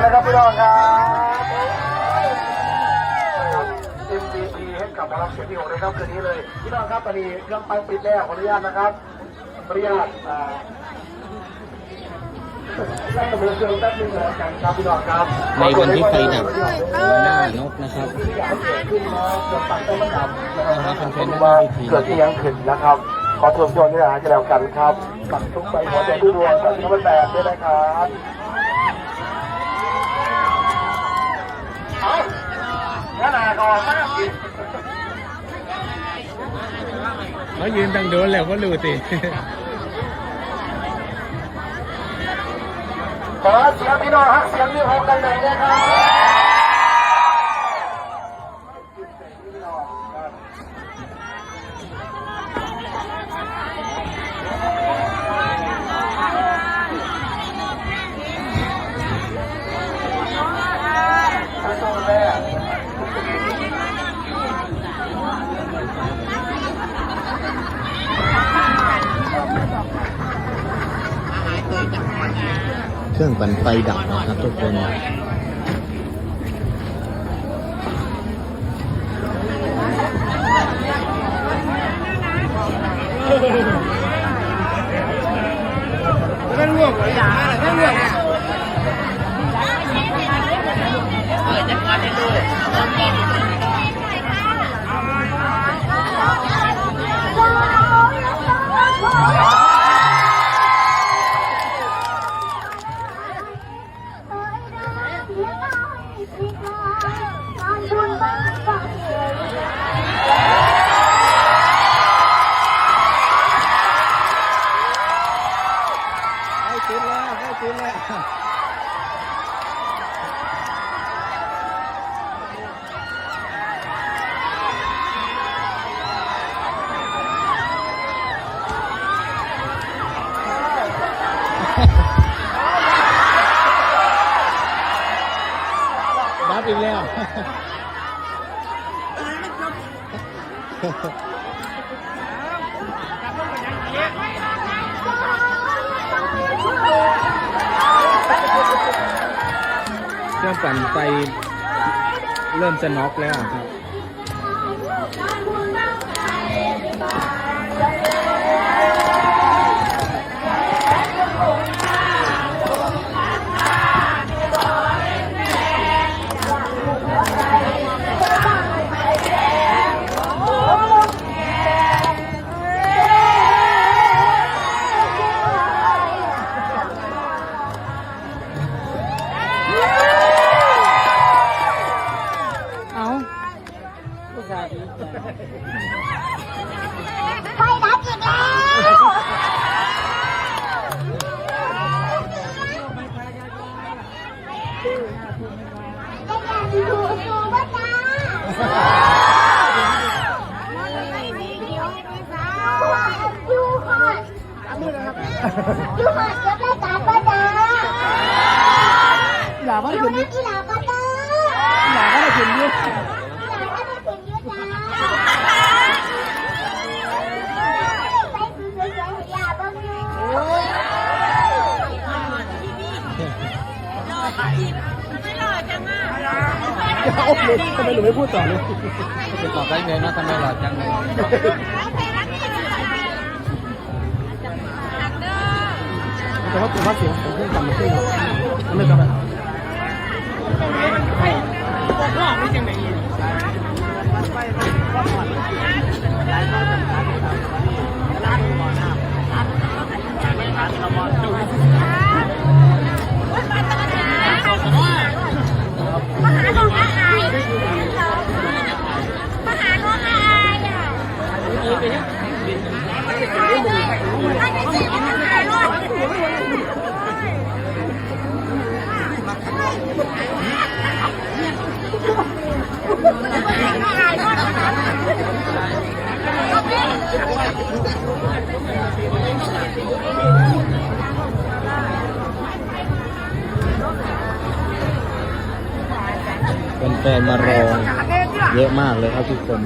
นะครับพี่น้องครับนะครับ MVP ให้กับหมอลำเสียงที่หกนะครับคืนนี้เลยพี่น้องครับตอนนี้เครื่องปั้นปิดแล้วขออนุญาตนะครับขออนุญาตอ่าได้กำลังเครื่องแป๊บนึงแล้วกันครับพี่น้องครับในวันที่ไฟดับหัวหน้านกนะครับอยากให้เกิดขึ้นนะเครื่องปั้นต้องมันดับนะครับเป็นเพลงว่าเกิดที่ยังขึ้นนะครับขอทวงชนนี่นะจะแล้วกันครับปักทุกใบหัวใจทุกดวงกับที่มันแบบด้วยนะครับ เอางั้นอะก่อนมากอีกเขายืนตั้งโดนแล้วก็รู้สิขอเสียงพี่น้องฮักเสียงที่หกกันหน่อยนะครับ เครื่องปั่นไฟดับนะครับทุกคนใบอีกแล้วเครื่องปั่นไฟเริ่มจะน็อกแล้วครับ ไฟดับอีกแล้วได้ยังอยู่อยู่บ้านจ้าอยู่หอดอยู่หอดเก็บรายการบ้านจ้าหลาว่าอยู่ถึงนักกีฬาบ้านจ้าหลาว่าถึงยืดกี โอ้โหทำไมหนูไม่พูดต่อเลยจะตอบได้เลยนะทำไมหล่อจังเลยแต่ว่าตัวว่าเสียงของเครื่องจำมันขึ้นแล้วไม่ต้องแบบเป็น แฟนๆมารอเยอะมากเลยครับทุกคน